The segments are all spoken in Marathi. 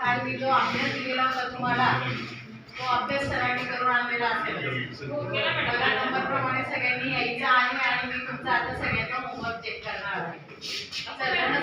काल मी जो अभ्यास दिलेला होता तुम्हाला तो अभ्यास सरांनी करून आणलेला असेल. बघा नंबर प्रमाणे सगळ्यांनी यायचं आहे आणि मी तुमचा आता सगळ्यांचा होमवर्क चेक करणार आहे. सगळ्यांना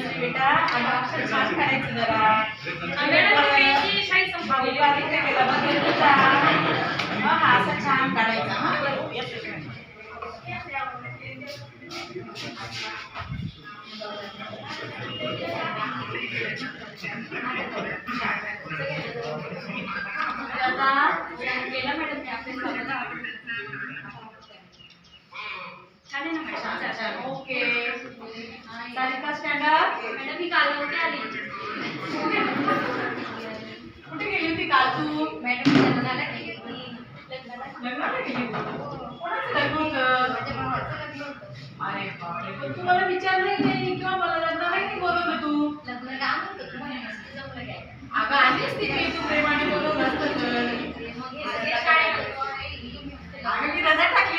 श्री बेटा आणि अक्षर छान करायचं जरा. आता छान छान ओके सारिका स्टँडर्ड कुठे गेली होती काल तू लग्नाला गेली होती कोणाचं लग्न होतं अरे बापरे पण तू मला विचारलंही नाही किंवा मला लग्नाला नाही बोलवलं तू अगं आली असती मी तू प्रेमाने बोलवलं असतं तर अगं मी रजा टाकली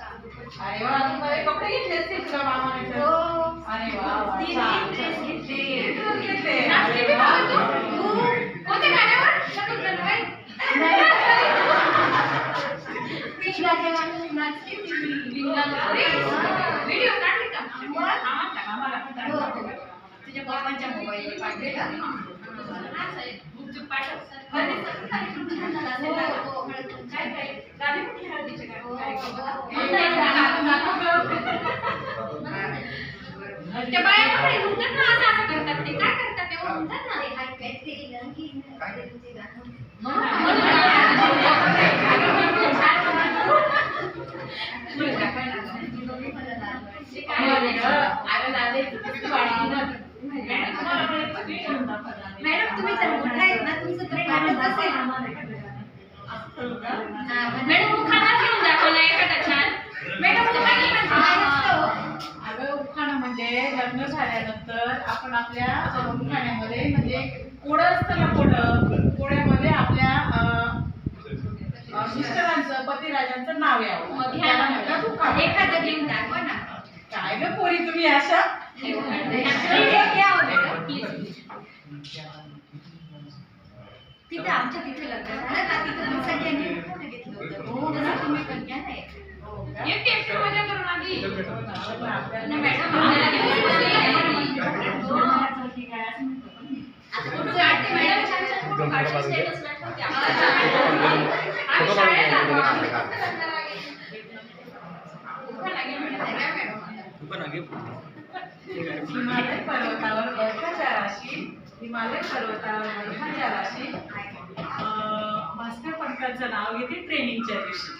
अरे वा वा वा वा. छान, छान. काय काय बोलले ना अरे वा तू नवे कपडे घेतले असतील तुला मामाने तर. अरे वा वा तीन छान. ड्रेस घेतले. तीन ड्रेस घेतले. नाचली अरे बी वा. बघा तू. कोणत्या गाण्यावर? शकुंतला काय? व्हिडिओ काढले का? आम्हाला टाका, आम्हाला टाका. तुझ्या पप्पांच्या मोबाईल पाठवे का हा. गुपचूप पाठव. त्या बाया पण म्हणतात ना, असं असं करतात ते. काय करतात ते? ओ म्हणतात ना. अरे ग, अरे लाले, किती वाढवलं. मॅडम तुम्ही तर मोठा आहेत ना तुमचं तर असेल? मॅडम उखाणा घेऊन दाखवला एखादा छान. मॅडम उखाणे पण काय असतं हो? अगं उखाणा म्हणजे लग्न झाल्यानंतर आपण आपल्या अ, उखाण्यामध्ये म्हणजे कोडं असतं ना कोडं कोड्यामध्ये आपल्या मिस्टरांचं पतिराजांचं नाव यावं. एखादं घेऊन दाखवा ना. काय ग पोरी तुम्ही अशा हे. हे हो मॅडम. तिथं आमच्या तिथे लग्न झालं ना तिथं मी सगळ्यांनी उखाणं घेतलं होतं हो तुम्ही पण घ्या ना एक. लग्नाला गेलो. उखाणा घे. मॅडम. हिमालय पर्वतावर बर्फाच्या राशी हिमालय पर्वतावर बर्फाच्या राशी अं, भास्कर पंतांचं नाव घेते ट्रेनिंगच्या दिवशी.